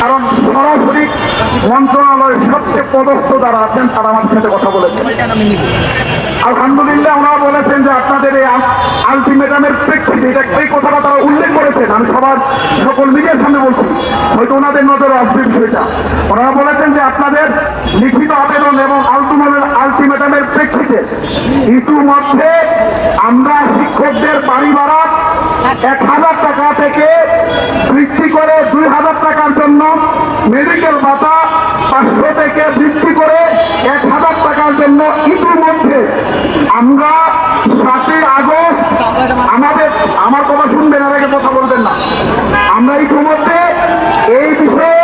কারণ সরাসরি মন্ত্রণালয়ের সবচেয়ে পদস্থ যারা আছেন, তারা আমার সাথে কথা বলেছেন। আলহামদুলিল্লাহ, ওনারা বলেছেন যে আপনাদের এই আলটিমেটামের প্রেক্ষিতে এই কথাটা তারা উল্লেখ করেছেন। আমি সবার সকল মিডিয়ার সামনে বলছি, হয়তো ওনাদের নজরে আসবে বিষয়টা। ওনারা বলেছেন যে আপনাদের লিখিত আবেদন এবং আলটিমেটের আলটিমেটামের প্রেক্ষিতে ইতিমধ্যে আমরা শিক্ষকদের বাড়ি ভাড়া এক হাজার টাকা থেকে বৃদ্ধি করে দুই হাজার টাকার জন্য মেডিকেল ভাতা পাঁচশো থেকে বৃদ্ধি করে এক হাজার টাকার জন্য ইতিমধ্যে আমরা সাতই আগস্ট আমাদের আমার কথা শুনবেন আর আগে কথা বলবেন না আমরা ইতিমধ্যে এই বিষয়ে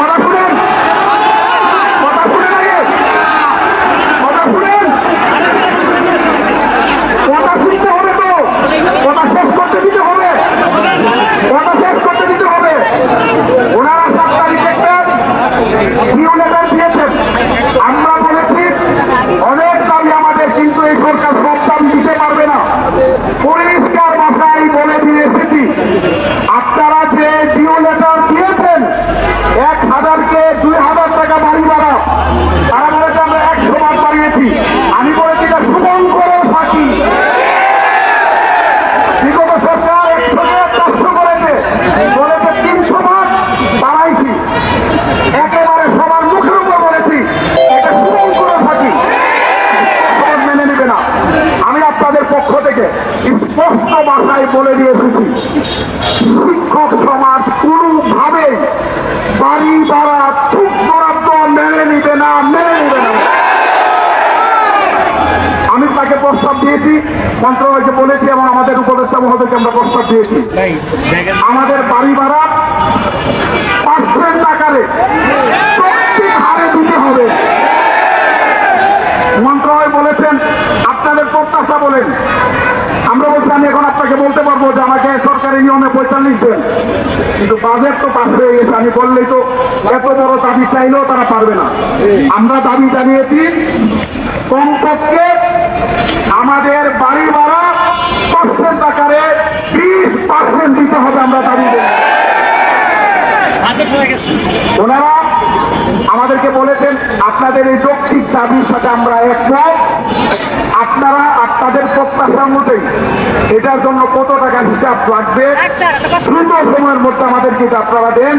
কথা শুনেন কথা শুনেন আগে কথা শুনেন কথা শুনতে হবে তো কথা শেষ করতে দিতে হবে কথা শেষ করতে দিতে হবে ওনারা সাত তারিখে একটা নিউ লেটার দিয়েছেন। আমরা বলেছি, অনেক দাবি আমাদের, কিন্তু এই সরকার সব দাবি দিতে পারবে না। পরিষ্কার ভাষায় বলে দিয়ে এসেছি, আপনারা যে নিউ লেটার দিয়েছেন, এক হাজারকে দুই হাজার টাকা বাড়ি বাড়া তারা বলেছে, আমরা একশো বার বাড়িয়েছি আমি বলেছি এটা সুমন করে থাকি বিগত সরকার একশো চারশো করেছে বলেছে তিনশো ভাগ বাড়াইছি একেবারে সবার মুখের উপর বলেছি এটা সুমন করে থাকি সবার মেনে নেবে না আমি আপনাদের পক্ষ থেকে স্পষ্ট ভাষায় বলে দিয়ে এসেছি শিক্ষক সমাজ কোনোভাবে বাড়ি ভাড়া চুপ বরাদ্দ মেনে নিবে না মেনে নিবে না। আমি তাকে প্রস্তাব দিয়েছি মন্ত্রণালয়কে বলেছি এবং আমাদের উপদেষ্টা মহোদয়কে আমরা প্রস্তাব দিয়েছি। আমাদের বাড়ি ভাড়া পার্সেন্ট আকারে প্রত্যেক হারে দিতে হবে মন্ত্রণালয় বলেছেন আপনাদের প্রত্যাশা বলেন আমরা বলছি আমি এখন আপনাকে বলতে পারব সরকারি নিয়মে পঁয়তাল্লিশ দেন কিন্তু বাজেট তো পাশ হয়ে গেছে আমি বললেই তো এত বড় দাবি চাইলেও তারা পারবে না। আমরা দাবি জানিয়েছি কমপক্ষে আমাদের বাড়ি ভাড়া পার্সেন্ট আকারে বিশ পার্সেন্ট দিতে হবে আমরা দাবি ওনারা আমাদেরকে বলেছেন আপনাদের এই যৌক্তিক দাবির সাথে আমরা একমত। আপনাদের প্রত্যাশা এটার জন্য কত টাকা হিসাব লাগবে? দ্রুত সময়ের মধ্যে আমাদেরকে এটা আপনারা দেন।